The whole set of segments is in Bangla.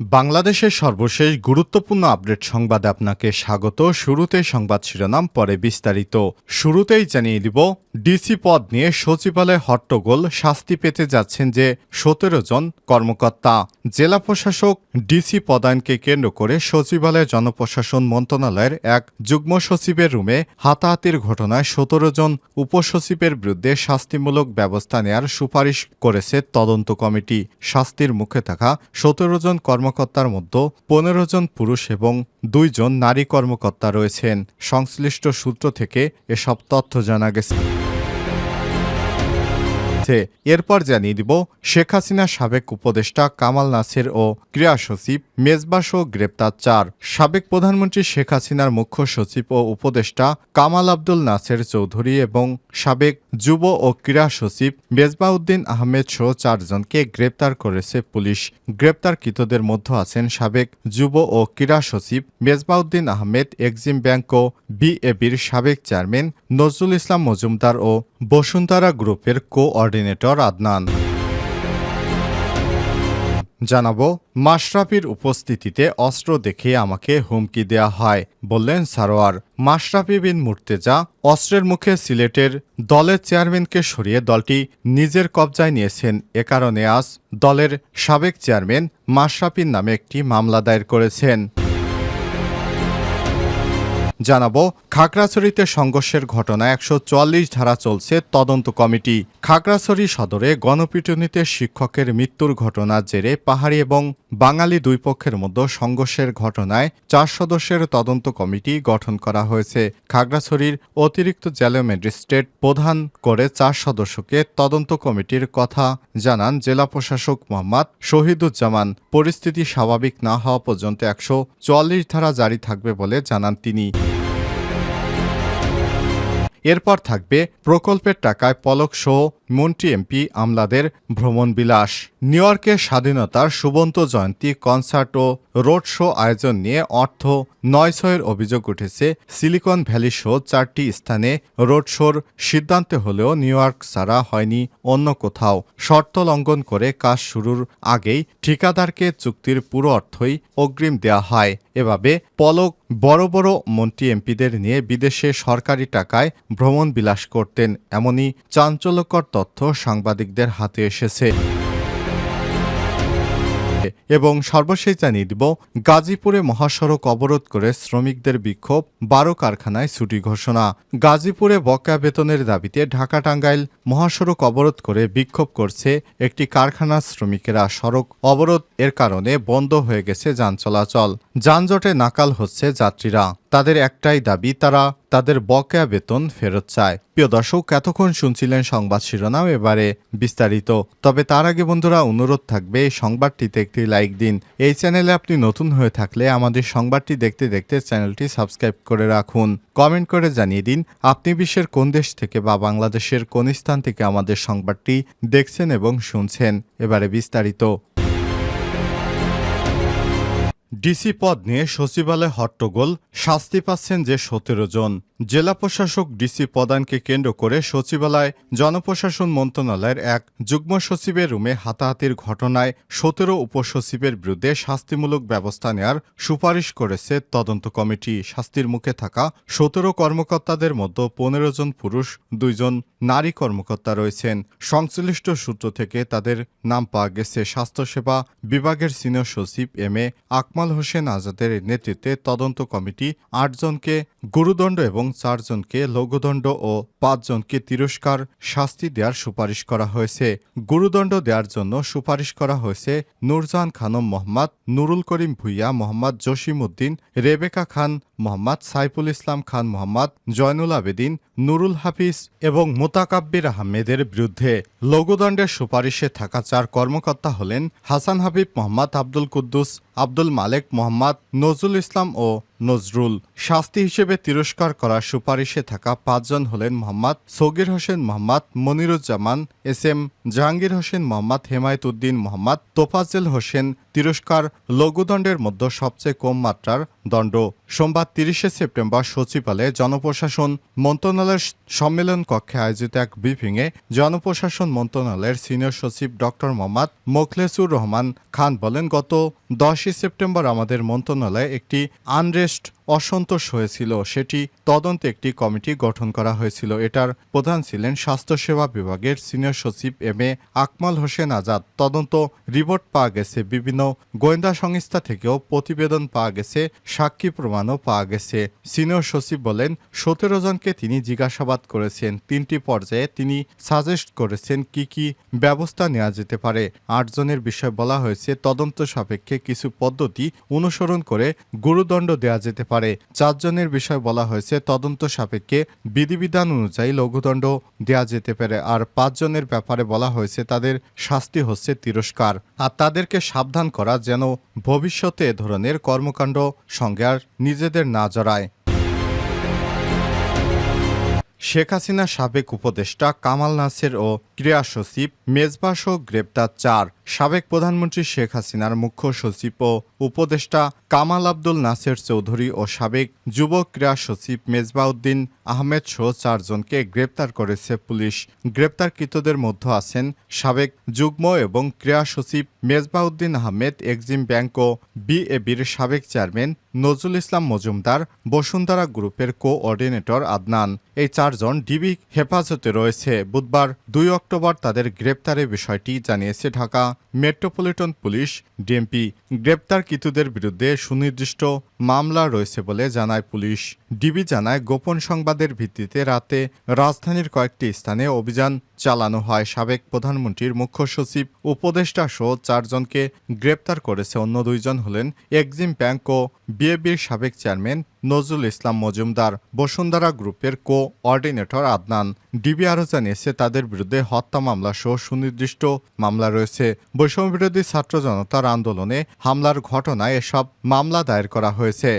বাংলাদেশের সর্বশেষ গুরুত্বপূর্ণ আপডেট সংবাদে আপনাকে স্বাগত। শুরুতেই সংবাদ শিরোনাম, পরে বিস্তারিত। শুরুতেই জানিয়ে দিব, ডিসি পদ নিয়ে সচিবালয়ে হট্টগোল, শাস্তি পেতে যাচ্ছেন যে সতেরো জন কর্মকর্তা। জেলা প্রশাসক ডিসি পদায়নকে কেন্দ্র করে সচিবালয় জনপ্রশাসন মন্ত্রণালয়ের এক যুগ্ম সচিবের রুমে হাতাহাতির ঘটনায় সতেরো জন উপসচিবের বিরুদ্ধে শাস্তিমূলক ব্যবস্থা নেয়ার সুপারিশ করেছে তদন্ত কমিটি। শাস্তির মুখে থাকা সতেরো জন কর্মকর্তার মধ্যে পনেরো জন পুরুষ এবং দুইজন নারী কর্মকর্তা রয়েছেন। সংশ্লিষ্ট সূত্র থেকে এসব তথ্য জানা গেছে। হচ্ছে এরপর জানিয়ে দিব, শেখ হাসিনা সাবেক উপদেষ্টা কামাল নাসির ও ক্রীড়া সচিব মেজবাসহ গ্রেপ্তার চার। সাবেক প্রধানমন্ত্রী শেখ হাসিনার মুখ্য সচিব ও উপদেষ্টা কামাল আব্দুল নাসের চৌধুরী এবং সাবেক যুব ও ক্রীড়া সচিব মেজবাউদ্দিন আহমেদ সহ চারজনকে গ্রেপ্তার করেছে পুলিশ। গ্রেপ্তারকৃতদের মধ্যে আছেন সাবেক যুব ও ক্রীড়া সচিব মেজবাউদ্দিন আহমেদ, এক্সিম ব্যাংক ও বিএবির সাবেক চেয়ারম্যান নজরুল ইসলাম মজুমদার ও বসুন্ধরা গ্রুপের কোঅর্ডিনেটর আদনান। জানাব, মাশরাফির উপস্থিতিতে অস্ত্র দেখে আমাকে হুমকি দেয়া হয়, বললেন সারোয়ার। মাশরাফি বিন মুর্তেজা অস্ত্রের মুখে সিলেটের দলের চেয়ারম্যানকে সরিয়ে দলটি নিজের কবজায় নিয়েছেন। এ কারণে আজ দলের সাবেক চেয়ারম্যান মাশরাফির নামে একটি মামলা দায়ের করেছেন। জানাব, খাগড়াছড়িতে সংঘর্ষের ঘটনায় একশো ধারা চলছে তদন্ত কমিটি। খাগড়াছড়ি সদরে গণপিটুনিতে শিক্ষকের মৃত্যুর ঘটনার জেরে পাহাড়ি এবং বাঙালি দুই পক্ষের মধ্যে সংঘর্ষের ঘটনায় চার সদস্যের তদন্ত কমিটি গঠন করা হয়েছে। খাগড়াছড়ির অতিরিক্ত জেলা ম্যাজিস্ট্রেট প্রধান করে চার সদস্যকে তদন্ত কমিটির কথা জানান জেলা প্রশাসক মোহাম্মদ শহীদুজ্জামান। পরিস্থিতি স্বাভাবিক না হওয়া পর্যন্ত একশো চুয়াল্লিশ ধারা জারি থাকবে বলে জানান তিনি। এরপর থাকবে প্রকল্পের টাকায় পলক সহ মন্ত্রী এমপি আমলাদের ভ্রমণ বিলাস নিউ ইয়র্কের স্বাধীনতার সুবন্ত জয়ন্তী কনসার্ট ও রোড শো আয়োজন নিয়ে অর্থ নয় ছয়ের অভিযোগ উঠেছে। সিলিকন ভ্যালি শো চারটি স্থানে রোড শোর সিদ্ধান্ত হলেও নিউ ইয়র্ক ছাড়া হয়নি অন্য কোথাও। শর্ত লঙ্ঘন করে কাজ শুরুর আগেই ঠিকাদারকে চুক্তির পুরো অর্থই অগ্রিম দেওয়া হয়। এভাবে পলক বড় বড় মন্ত্রী এমপিদের নিয়ে বিদেশে সরকারি টাকায় ভ্রমণ বিলাস করতেন। এমনই চাঞ্চল্যকর তথ্য সাংবাদিকদের হাতে এসেছে। এবং সর্বশেষ জানিয়ে দিব, গাজীপুরে মহাসড়ক অবরোধ করে শ্রমিকদের বিক্ষোভ, বারো কারখানায় ছুটি ঘোষণা। গাজীপুরে বকেয়া বেতনের দাবিতে ঢাকা টাঙ্গাইল মহাসড়ক অবরোধ করে বিক্ষোভ করছে একটি কারখানার শ্রমিকেরা। সড়ক অবরোধ এর কারণে বন্ধ হয়ে গেছে যান চলাচল। যানজটে নাকাল হচ্ছে যাত্রীরা। তাদের একটাই দাবি, তারা তাদের বকেয়া বেতন ফেরত চায়। প্রিয় দর্শক, এতক্ষণ শুনছিলেন সংবাদ শিরোনাম, এবারে বিস্তারিত। তবে তার আগে বন্ধুরা, অনুরোধ থাকবে, এই সংবাদটিতে একটি লাইক দিন। এই চ্যানেলে আপনি নতুন হয়ে থাকলে আমাদের সংবাদটি দেখতে দেখতে চ্যানেলটি সাবস্ক্রাইব করে রাখুন। কমেন্ট করে জানিয়ে দিন, আপনি বিশ্বের কোন দেশ থেকে বা বাংলাদেশের কোন স্থান থেকে আমাদের সংবাদটি দেখছেন এবং শুনছেন। এবারে বিস্তারিত। ডিসি পদ নিয়ে সচিবালয় হট্টগোল, শাস্তি পাচ্ছেন যে সতেরো জন। জেলা প্রশাসক ডিসি প্রদানকে কেন্দ্র করে সচিবালয়, জনপ্রশাসন মন্ত্রণালয়ের এক যুগ্ম সচিবের রুমে হাতাহাতির ঘটনায় সতেরো উপসচিবের বিরুদ্ধে শাস্তিমূলক ব্যবস্থা নেয়ার সুপারিশ করেছে তদন্ত কমিটি। শাস্তির মুখে থাকা সতেরো কর্মকর্তাদের মধ্যে পনেরো জন পুরুষ দুইজন নারী কর্মকর্তা রয়েছেন। সংশ্লিষ্ট সূত্র থেকে তাদের নাম পাওয়া গেছে। স্বাস্থ্যসেবা বিভাগের সিনিয়র সচিব এম এ আকমাল হোসেন আজাদের নেতৃত্বে তদন্ত কমিটি আটজনকে গুরুদণ্ড এবং চারজনকে লঘুদণ্ড ও পাঁচজনকে তিরস্কার শাস্তি দেওয়ার সুপারিশ করা হয়েছে। গুরুদণ্ড দেওয়ার জন্য সুপারিশ করা হয়েছে নূরজাহান খানম মোহাম্মদ, নুরুল করিম ভুইয়া মোহাম্মদ জসিম উদ্দিন, রেবেকা খান মোহাম্মদ, সাইফুল ইসলাম খান মোহাম্মদ, জয়নুল আবেদিন, নুরুল হাফিজ এবং মোতাকাব্বির আহমেদের বিরুদ্ধে লঘুদণ্ডের সুপারিশে থাকা চার কর্মকর্তা হলেন হাসান হাবিব মোহাম্মদ, আব্দুল কুদ্দুস, আব্দুল মালেক মোহাম্মদ নজরুল ইসলাম ও নজরুল শাস্তি হিসেবে তিরস্কার করার সুপারিশে থাকা পাঁচজন হলেন মোহাম্মদ সগির হোসেন মোহাম্মদ, মনিরুজ্জামান, এস এম জাহাঙ্গীর হোসেন মোহাম্মদ, হেমায়ত উদ্দিন মোহাম্মদ, তোফাজ্জেল হোসেন তিরস্কার লঘুদণ্ডের মধ্যে সবচেয়ে কম মাত্রার দণ্ড। সোমবার তিরিশে সেপ্টেম্বর সচিবালয়ে জনপ্রশাসন মন্ত্রণালয়ের সম্মেলন কক্ষে আয়োজিত এক ব্রিফিংয়ে জনপ্রশাসন মন্ত্রণালয়ের সিনিয়র সচিব ডক্টর মোহাম্মদ মোখলেসুর রহমান খান বলেন, গত দশই সেপ্টেম্বর আমাদের মন্ত্রণালয়ে একটি আনরেস্ট অসন্তোষ হয়েছিল। সেটি তদন্তে একটি কমিটি গঠন করা হয়েছিল। এটার প্রধান ছিলেন স্বাস্থ্যসেবা বিভাগের সিনিয়র সচিব এম এ আকমাল হোসেন আজাদ। তদন্ত রিপোর্ট পাওয়া গেছে। বিভিন্ন গোয়েন্দা সংস্থা থেকেও প্রতিবেদন পাওয়া গেছে। সাক্ষী প্রমাণও পাওয়া গেছে। সিনিয়র সচিব বলেন, সতেরো জনকে তিনি জিজ্ঞাসাবাদ করেছেন। তিনটি পর্যায়ে তিনি সাজেস্ট করেছেন কি কি ব্যবস্থা নেওয়া যেতে পারে। আটজনের বিষয় বলা হয়েছে, তদন্ত সাপেক্ষে কিছু পদ্ধতি অনুসরণ করে গুরুদণ্ড দেওয়া যেতে পারে। চারজনের বিষয় বলা হয়েছে, তদন্ত সাপেক্ষে বিধিবিধান অনুযায়ী লঘুদণ্ড দেওয়া যেতে পারে। আর পাঁচজনের ব্যাপারে বলা হয়েছে, তাদের শাস্তি হচ্ছে তিরস্কার। আর তাদেরকে সাবধান করা যেন ভবিষ্যতে এ ধরনের কর্মকাণ্ড সঙ্গে আর নিজেদের না জড়ায়। শেখ হাসিনা সাবেক উপদেষ্টা কামাল নাসের ও ক্রীড়া সচিব মেজবাসও গ্রেপ্তার চার। সাবেক প্রধানমন্ত্রী শেখ হাসিনার মুখ্য সচিব ও উপদেষ্টা কামাল আব্দুল নাসের চৌধুরী ও সাবেক যুব ক্রীড়া সচিব মেজবাউদ্দিন আহমেদ সহ চারজনকে গ্রেপ্তার করেছে পুলিশ। গ্রেপ্তারকৃতদের মধ্যে আছেন সাবেক যুগ্ম এবং ক্রীড়া সচিব মেজবাউদ্দিন আহমেদ, এক্সিম ব্যাংক ও বিএবির সাবেক চেয়ারম্যান নজরুল ইসলাম মজুমদার, বসুন্ধরা গ্রুপের কোঅর্ডিনেটর আদনান। এই চারজন ডিবি হেফাজতে রয়েছে। বুধবার দুই অক্টোবর তাদের গ্রেপ্তারের বিষয়টি জানিয়েছে ঢাকা মেট্রোপলিটন পুলিশ ডিএমপি গ্রেপ্তারকৃতদের বিরুদ্ধে সুনির্দিষ্ট মামলা রয়েছে বলে জানায় পুলিশ। ডিবি জানায়, গোপন সংবাদের ভিত্তিতে রাতে রাজধানীর কয়েকটি স্থানে অভিযান চালানো হয়। সাবেক প্রধানমন্ত্রীর মুখ্য সচিব, উপদেষ্টা সহ চারজনকে গ্রেপ্তার করেছে। অন্য দুইজন হলেন এক্সিম ব্যাংক ও বিএবির সাবেক চেয়ারম্যান নজরুল ইসলাম মজুমদার। বসুন্ধরা গ্রুপের কো অর্ডিনেটর আদনান। ডিবি আরও জানিয়েছে, তাদের বিরুদ্ধে হত্যা মামলা সহ সুনির্দিষ্ট মামলা রয়েছে। বৈষম্যবিরোধী ছাত্র জনতার আন্দোলনে হামলার ঘটনায় এসব মামলা দায়ের করা হয়েছে।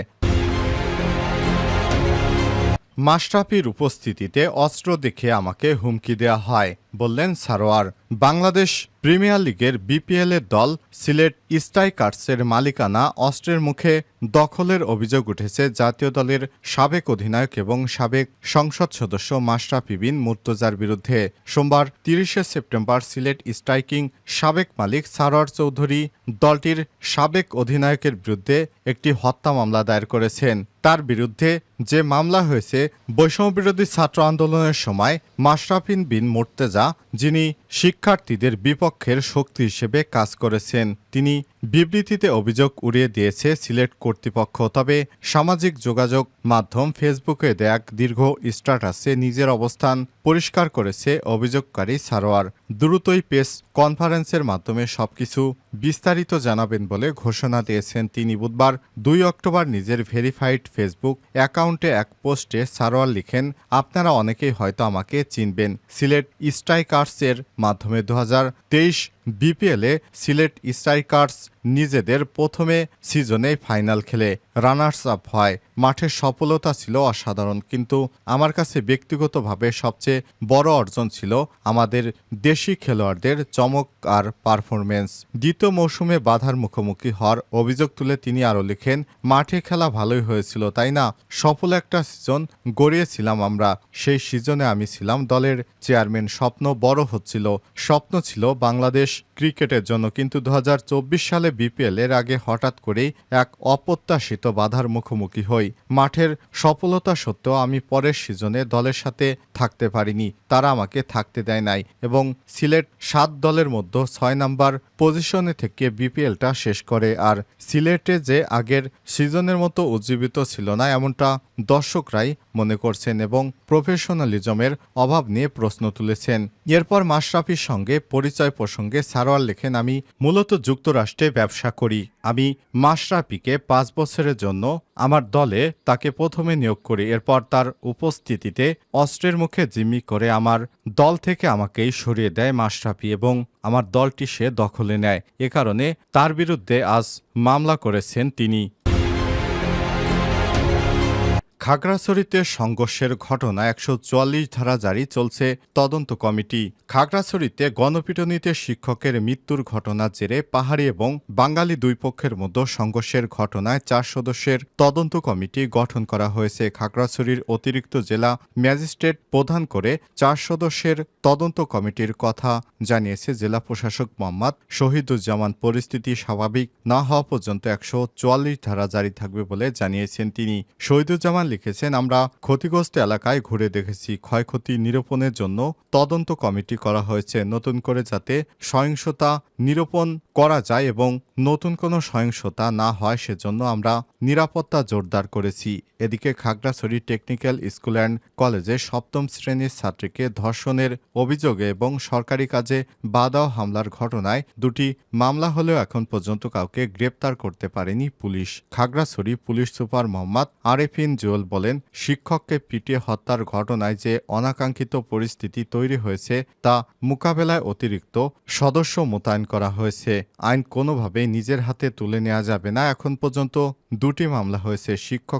মাশরাফির উপস্থিতিতে অস্ত্র দেখে আমাকে হুমকি দেওয়া হয়, বললেন সারোয়ার। বাংলাদেশ প্রিমিয়ার লিগের বিপিএল এর দল সিলেট স্ট্রাইকার্সের মালিকানা অস্ত্রের মুখে দখলের অভিযোগ উঠেছে জাতীয় দলের সাবেক অধিনায়ক এবং সাবেক সংসদ সদস্য মাশরাফি বিন মুর্তজার বিরুদ্ধে। সোমবার তিরিশে সেপ্টেম্বর সিলেট স্ট্রাইকিং সাবেক মালিক সারোয়ার চৌধুরী দলটির সাবেক অধিনায়কের বিরুদ্ধে একটি হত্যা মামলা দায়ের করেছেন। তার বিরুদ্ধে যে মামলা হয়েছে, বৈষম্যবিরোধী ছাত্র আন্দোলনের সময় মাশরাফিন বিন মোর্তেজা যিনি শিক্ষার্থীদের বিপক্ষের শক্তি হিসেবে কাজ করেছেন, তিনি বিবৃতিতে অভিযোগ উড়িয়ে দিয়েছে সিলেট কর্তৃপক্ষ, তবে সামাজিক যোগাযোগ মাধ্যম ফেসবুকে দেয়া এক দীর্ঘ স্ট্যাটাসে নিজের অবস্থান পরিষ্কার করেছে অভিযোগকারী সারোয়ার। দ্রুতই প্রেস কনফারেন্সের মাধ্যমে সবকিছু বিস্তারিত জানাবেন বলে ঘোষণা দিয়েছেন তিনি। বুধবার দুই অক্টোবর নিজের ভেরিফাইড ফেসবুক অ্যাকাউন্টে এক পোস্টে সারোয়ার লিখেন, আপনারা অনেকেই হয়তো আমাকে চিনবেন। সিলেট স্ট্রাইকার্সের মাধ্যমে দু হাজার তেইশ বিপিএলে সিলেট স্ট্রাইকার্স নিজেদের প্রথমে সিজনে ফাইনাল খেলে রানার্স আপ হয়। মাঠের সফলতা ছিল অসাধারণ, কিন্তু আমার কাছে ব্যক্তিগতভাবে সবচেয়ে বড় অর্জন ছিল আমাদের দেশি খেলোয়াড়দের চমক আর পারফরমেন্স দ্বিতীয় মৌসুমে বাধার মুখোমুখি হওয়ার অভিযোগ তুলে তিনি আরও লিখেন, মাঠে খেলা ভালোই হয়েছিল, তাই না? সফল একটা সিজন গড়িয়েছিলাম আমরা, সেই সিজনে আমি ছিলাম দলের চেয়ারম্যান। স্বপ্ন বড় হচ্ছিল, স্বপ্ন ছিল বাংলাদেশ ক্রিকেটের জন্য, কিন্তু দু হাজার চব্বিশ সালে বিপিএল এর আগে হঠাৎ করেই এক অপ্রত্যাশিত বাধার মুখোমুখি হই। মাঠের সফলতা সত্ত্বেও আমি পরের সিজনে দলের সাথে থাকতে পারিনি। তারা আমাকে থাকতে দেয় নাই এবং সিলেট সাত দলের মধ্যে ছয় নাম্বার পজিশনে থেকে বিপিএলটা শেষ করে। আর সিলেটে যে আগের সিজনের মতো উজ্জীবিত ছিল না, এমনটা দর্শকরাই মনে করছেন এবং প্রফেশনালিজমের অভাব নিয়ে প্রশ্ন তুলেছেন। এরপর মাশরাফির সঙ্গে পরিচয় প্রসঙ্গে সারোয়ার লেখেন, আমি মূলত যুক্তরাষ্ট্রে ব্যবসা করি। আমি মাশরাফিকে পাঁচ বছরের জন্য আমার দলে তাকে প্রথমে নিয়োগ করি। এরপর তার উপস্থিতিতে অস্ত্রের মুখে জিম্মি করে আমার দল থেকে আমাকেই সরিয়ে দেয় মাশরাফি এবং আমার দলটি সে দখলে নেয়। এ কারণে তার বিরুদ্ধে আজ মামলা করেছেন তিনি। খাগড়াছড়িতে সংঘর্ষের ঘটনা একশো চুয়াল্লিশ ধারা জারি চলছে তদন্ত কমিটি। খাগড়াছড়িতে গণপিটুনিতে শিক্ষকের মৃত্যুর ঘটনার জেরে পাহাড়ি এবং বাঙালি দুই পক্ষের মধ্যে সংঘর্ষের ঘটনায় চার সদস্যের তদন্ত কমিটি গঠন করা হয়েছে। খাগড়াছড়ির অতিরিক্ত জেলা ম্যাজিস্ট্রেট প্রধান করে চার সদস্যের তদন্ত কমিটির কথা জানিয়েছে জেলা প্রশাসক মোহাম্মদ শহীদুজ্জামান। পরিস্থিতি স্বাভাবিক না হওয়া পর্যন্ত একশো চুয়াল্লিশ ধারা জারি থাকবে বলে জানিয়েছেন তিনি। শহীদুজ্জামান লিখেছেন আমরা ক্ষতিগ্রস্ত এলাকায় ঘুরে দেখেছি ক্ষয়ক্ষতি নিরূপণের জন্য তদন্ত কমিটি করা হয়েছে নতুন করে যাতে সহিংসতা নিরূপণ করা যায় এবং নতুন কোনো সহিংসতা না হয় সেজন্য আমরা নিরাপত্তা জোরদার করেছি। এদিকে খাগড়াছড়ি টেকনিক্যাল স্কুল অ্যান্ড কলেজে সপ্তম শ্রেণির ছাত্রীকে ধর্ষণের অভিযোগে এবং সরকারি কাজে বাধা হামলার ঘটনায় দুটি মামলা হলেও এখন পর্যন্ত কাউকে গ্রেপ্তার করতে পারেনি police. Khagrachhari police super Mohammad Arefin Jewel বলেন, শিক্ষককে পিটিয়ে হত্যার ঘটনায় যে অনাকাঙ্ক্ষিত পরিস্থিতি তৈরি হয়েছে তা মোকাবেলায় অতিরিক্ত সদস্য মোতায়েন করা হয়েছে। আইন কোনোভাবেই নিজের হাতে তুলে নেওয়া যাবে না। এখন পর্যন্ত দুটি মামলা হয়েছে শিক্ষক